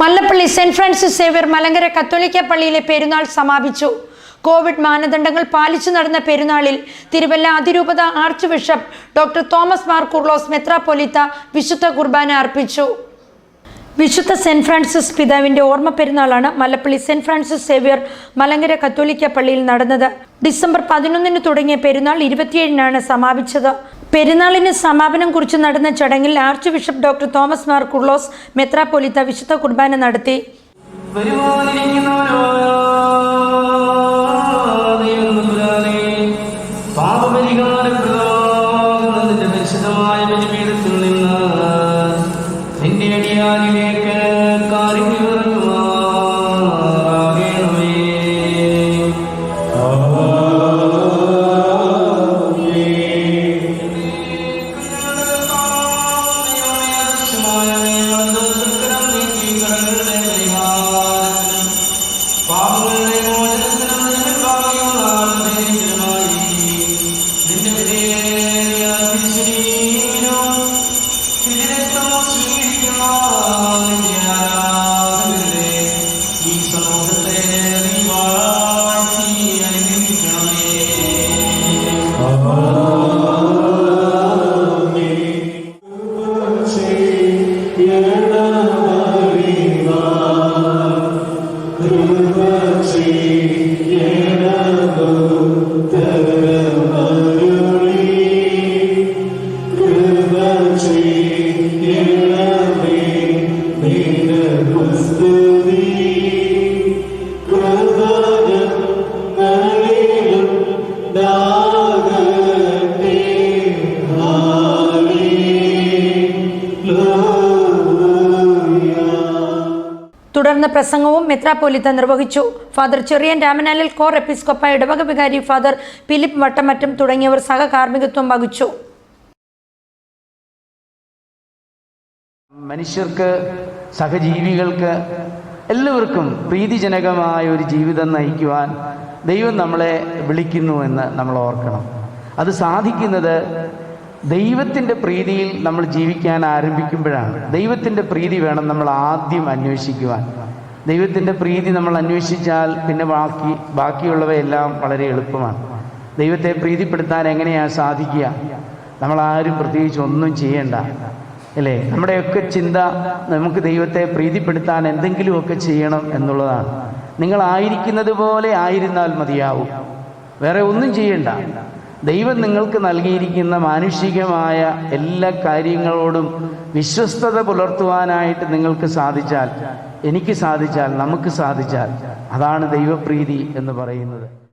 Mallappally saint Francis Xavier Malankara കത്തോലിക്ക പള്ളിയിലെ പെരുന്നാൾ സമാപിച്ചു. കോവിഡ് മാനദണ്ഡങ്ങൾ പാലിച്ചു നടന്ന പെരുന്നാളിൽ തിരുവല്ല അതിരൂപത archbishop doctor Thomas Mar Koorilos മെത്രാപ്പൊലിത്ത വിശുദ്ധ കുർബാന അർപ്പിച്ചു. വിശുദ്ധ സെന്റ് ഫ്രാൻസിസ് പിതാവിന്റെ ഓർമ്മ പെരുന്നാളാണ് Mallappally saint Francis Xavier Malankara കത്തോലിക്ക പള്ളിയിൽ നടന്നത്. ഡിസംബർ പതിനൊന്നിന് തുടങ്ങിയ പെരുന്നാൾ ഇരുപത്തിയേഴിനാണ് സമാപിച്ചത്. പെരുന്നാളിന് സമാപനം കുറിച്ച് നടന്ന ചടങ്ങിൽ archbishop doctor Thomas Mar Kurilos മെത്രാപ്പൊലിത്ത വിശുദ്ധ കുർബാന നടത്തി. വരുവാനിരിക്കുന്നവരോരോ Amen. പ്രസംഗവും മെത്രാപ്പൊലിത്ത നിർവഹിച്ചു. ഫാദർ ചെറിയൻ രാമനാലിൽ കോർ എപ്പിസ്കോപ്പായ ഇടവക വികാരി ഫാദർ ഫിലിപ്പ് വട്ടമറ്റം തുടങ്ങിയവർ സഹകാർമ്മികത്വം വഹിച്ചു. മനുഷ്യർക്ക് സഹജീവികൾക്ക് എല്ലാവർക്കും പ്രീതിജനകമായ ഒരു ജീവിതം നയിക്കുവാൻ ദൈവം നമ്മളെ വിളിക്കുന്നു എന്ന് നമ്മൾ ഓർക്കണം. അത് സാധിക്കുന്നത് ദൈവത്തിന്റെ പ്രീതിയിൽ നമ്മൾ ജീവിക്കാൻ ആരംഭിക്കുമ്പോഴാണ്. ദൈവത്തിന്റെ പ്രീതി വേണം നമ്മൾ ആദ്യം അന്വേഷിക്കുവാൻ. ദൈവത്തിന്റെ പ്രീതി നമ്മൾ അന്വേഷിച്ചാൽ പിന്നെ ബാക്കി ബാക്കിയുള്ളവയെല്ലാം വളരെ എളുപ്പമാണ്. ദൈവത്തെ പ്രീതിപ്പെടുത്താൻ എങ്ങനെയാണ് സാധിക്കുക? നമ്മളാരും പ്രത്യേകിച്ച് ഒന്നും ചെയ്യേണ്ട. അല്ലേ? നമ്മുടെയൊക്കെ ചിന്ത നമുക്ക് ദൈവത്തെ പ്രീതിപ്പെടുത്താൻ എന്തെങ്കിലുമൊക്കെ ചെയ്യണം എന്നുള്ളതാണ്. നിങ്ങളായിരിക്കുന്നത് പോലെ ആയിരുന്നാൽ മതിയാവും. വേറെ ഒന്നും ചെയ്യണ്ട. ദൈവം നിങ്ങൾക്ക് നൽകിയിരിക്കുന്ന മാനുഷികമായ എല്ലാ കാര്യങ്ങളോടും വിശ്വസ്തത പുലർത്തുവാനായിട്ട് നിങ്ങൾക്ക് സാധിച്ചാൽ എനിക്ക് സാധിച്ചാൽ നമുക്ക് സാധിച്ചാൽ അതാണ് ദൈവപ്രീതി എന്ന് പറയുന്നത്.